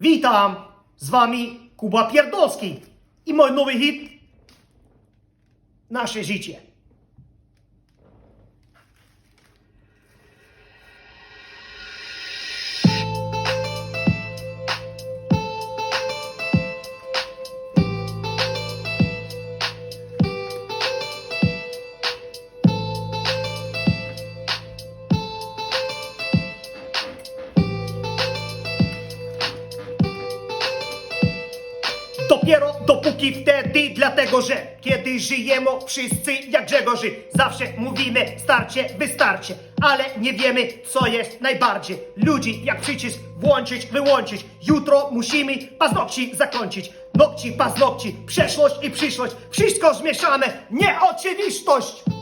Witam! Z wami Kuba Pierdolski i mój nowy hit Nasze życie. Dopiero dopóki wtedy, dlatego że kiedy żyjemy wszyscy jak Grzegorzy, zawsze mówimy starcie, wystarcie, ale nie wiemy co jest najbardziej. Ludzi jak przycisk włączyć, wyłączyć. Jutro musimy paznokci zakończyć. Nokci, paznokci, przeszłość i przyszłość, wszystko zmieszane, nieoczywistość.